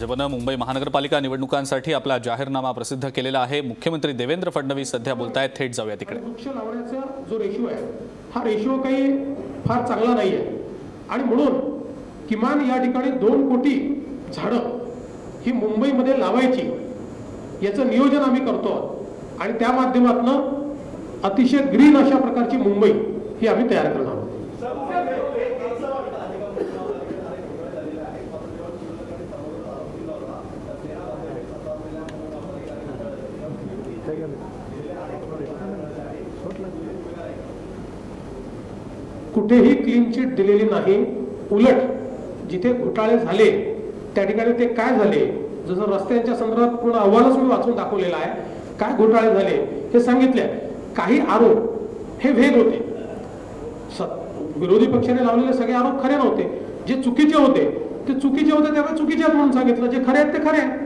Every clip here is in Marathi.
भाजपनं मुंबई महानगरपालिका निवडणुकांसाठी आपला जाहीरनामा प्रसिद्ध केलेला आहे. मुख्यमंत्री देवेंद्र फडणवीस सध्या बोलतायत थेट जाऊया तिकडे वृक्ष लावण्याचा जो रेशो आहे हा रेशो काही फार चांगला नाही आहे आणि म्हणून किमान या ठिकाणी दोन कोटी झाडं ही मुंबईमध्ये लावायची याचं नियोजन आम्ही करतो. आणि त्या माध्यमातून अतिशय ग्रीन अशा प्रकारची मुंबई ही आम्ही तयार करणार आहोत. कुठेही क्लीन चिट दिलेली नाही. उलट जिथे घोटाळे झाले त्या ठिकाणी ते काय झाले? जसं रस्त्यांच्या संदर्भात पूर्ण अहवालच मी वाचून दाखवलेला आहे. काय घोटाळे झाले? हे सांगितले. काही आरोप हे भेद होते. स- विरोधी पक्षाने लावलेले सगळे आरोप खरे नव्हते. जे चुकीचे होते ते चुकीचे होते त्यामुळे चुकीचे म्हणून सांगितलं. जे खरे आहेत ते खरे आहे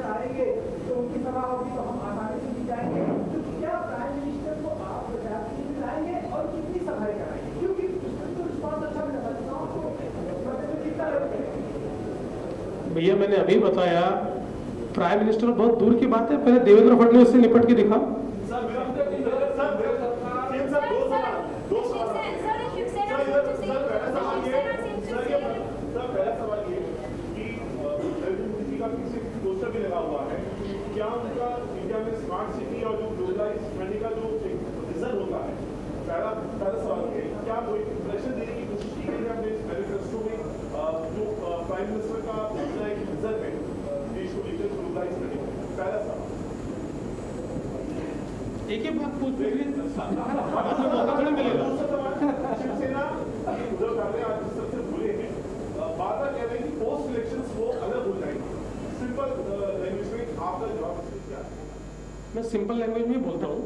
भैया मैंने अभी बताया प्राइम मिनिस्टर बहुत दूर की बात है पहले देवेंद्र फडणवीस से निपट के दिखाओ पोस्टर भी लगा हुआ है क्या उनका इंडिया में स्मार्ट सिटी और जो ग्लोबलाइज करने का जो विजन होता है पहला पहला सवाल ये क्या कोई इंप्रेशन देने की कोशिश की गई है अपने मैनिफेस्टो में अ, जो प्राइम मिनिस्टर का अपना एक विजन है देश को लेकर ग्लोबलाइज करने का पहला सवाल एक एक बात पूछ मौका थोड़ा मिलेगा। शिवसेना उद्धव ठाकरे आज सबसे भूले हैं। बार बार कह रहे हैं कि पोस्ट इलेक्शन वो अलग हो जाएँगे। सिंपल लैंग्वेज में आपका जवाब क्या मैं सिंपल लैंग्वेज में बोलता हूँ।